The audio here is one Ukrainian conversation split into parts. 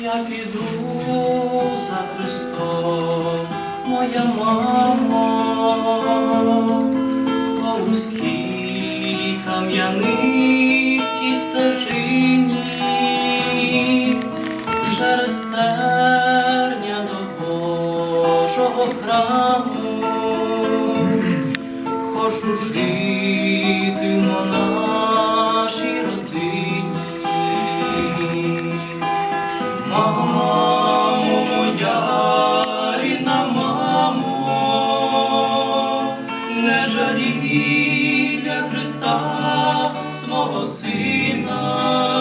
я піду за Христом, моя мамо, по вузькій кам'янистій стежині, через терня до Божого храму, хочу жити в монашій жалій Христа свого сина,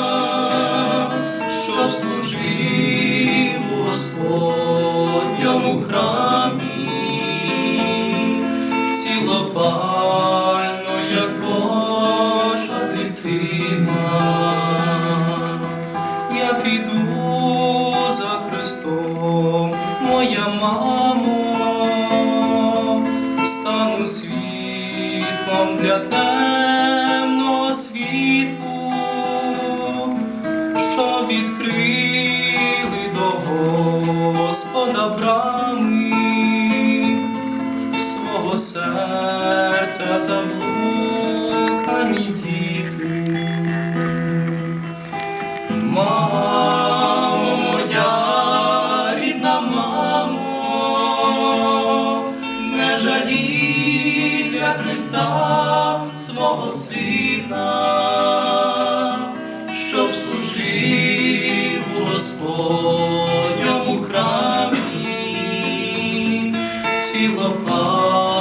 для темного світу, що відкрили до Господа брами свого серця заблукані діти. Мамо моя, рідна мамо, Христа свого сина, щоб служив у Господньому храмі, цілопально,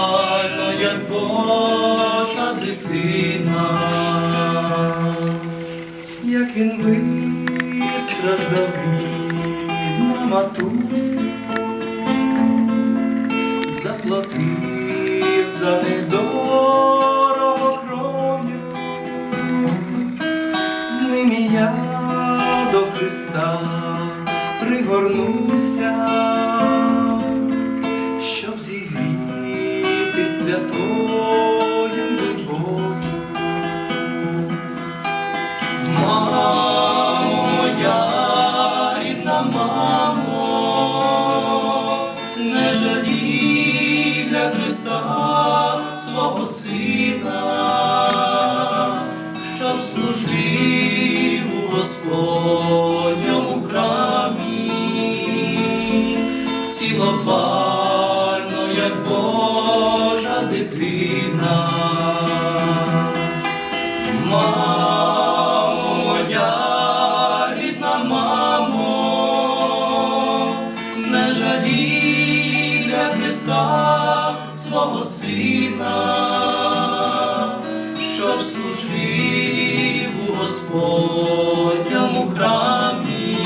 як Божа дитина як він вистраждав на матусі, заплатив за них Христа пригорнуся, щоб зігріти святою любов'ю. Мамо моя, рідна мамо, не жалій для Христа свого сина, щоб служив у Христа свого сина, щоб служив у Господньому храмі,